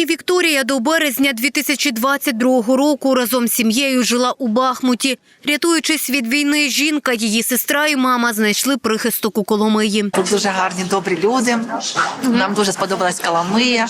Пані Вікторія до березня 2022 року разом з сім'єю жила у Бахмуті. Рятуючись від війни, жінка, її сестра і мама знайшли прихисток у Коломиї. Тут дуже гарні, добрі люди. Нам дуже сподобалась Коломия.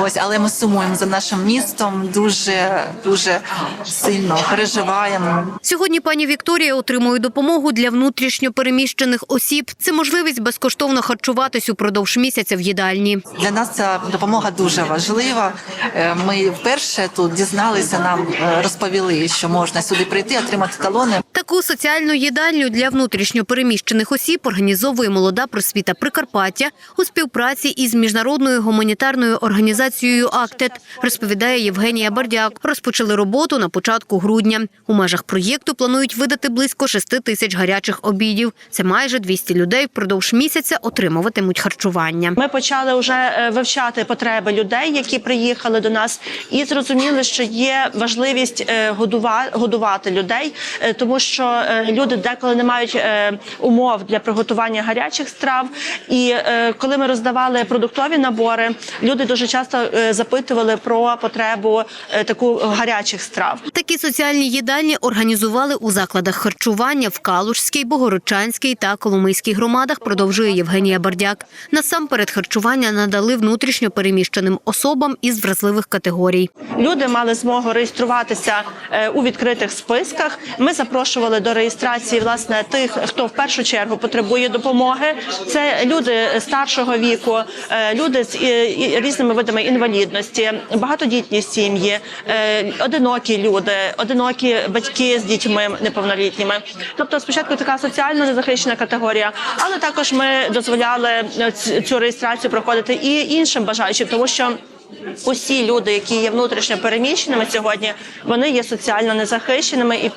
Ось, але ми сумуємо за нашим містом. Дуже дуже сильно переживаємо. Сьогодні пані Вікторія отримує допомогу для внутрішньо переміщених осіб. Це можливість безкоштовно харчуватись упродовж місяця в їдальні. Для нас ця допомога дуже важлива. Е, Ми вперше тут дізналися, нам е, розповіли, що можна сюди прийти, отримати талони. Таку соціальну їдальню для внутрішньо переміщених осіб організовує молода просвіта Прикарпаття у співпраці із міжнародною гуманітарною організацією «Актет», розповідає Євгенія Бардяк. Розпочали роботу на початку грудня. У межах проєкту планують видати близько 6 тисяч гарячих обідів. Це майже 200 людей впродовж місяця отримуватимуть харчування. Ми почали вже е, вивчати потреби людей, які приїхали до нас, і зрозуміли, що є важливість е, годувати людей, е, тому що е, люди деколи не мають е, умов для приготування гарячих страв. І е, коли ми роздавали продуктові набори, люди дуже часто запитували про потребу таку гарячих страв. Такі соціальні їдальні організували у закладах харчування в Калужській, Богородчанській та Коломийській громадах, продовжує Євгенія Бардяк. Насамперед харчування надали внутрішньо переміщеним особам із вразливих категорій. Люди мали змогу реєструватися у відкритих списках. Ми запрошували до реєстрації власне тих, хто в першу чергу потребує допомоги. Це люди старшого віку, е, люди з е, різними видами інвалідності, багатодітні сім'ї, е, одинокі люди, одинокі батьки з дітьми неповнолітніми. Тобто, спочатку така соціально незахищена категорія, але також ми дозволяли цю реєстрацію проходити і іншим бажаючим, тому що. Усі люди, які є внутрішньо переміщеними сьогодні, вони є соціально незахищеними, і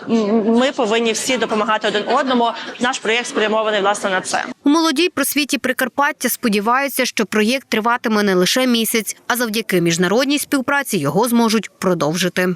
ми повинні всі допомагати один одному. Наш проєкт спрямований власне на це. У молодій просвіті Прикарпаття сподіваються, що проєкт триватиме не лише місяць, а завдяки міжнародній співпраці його зможуть продовжити.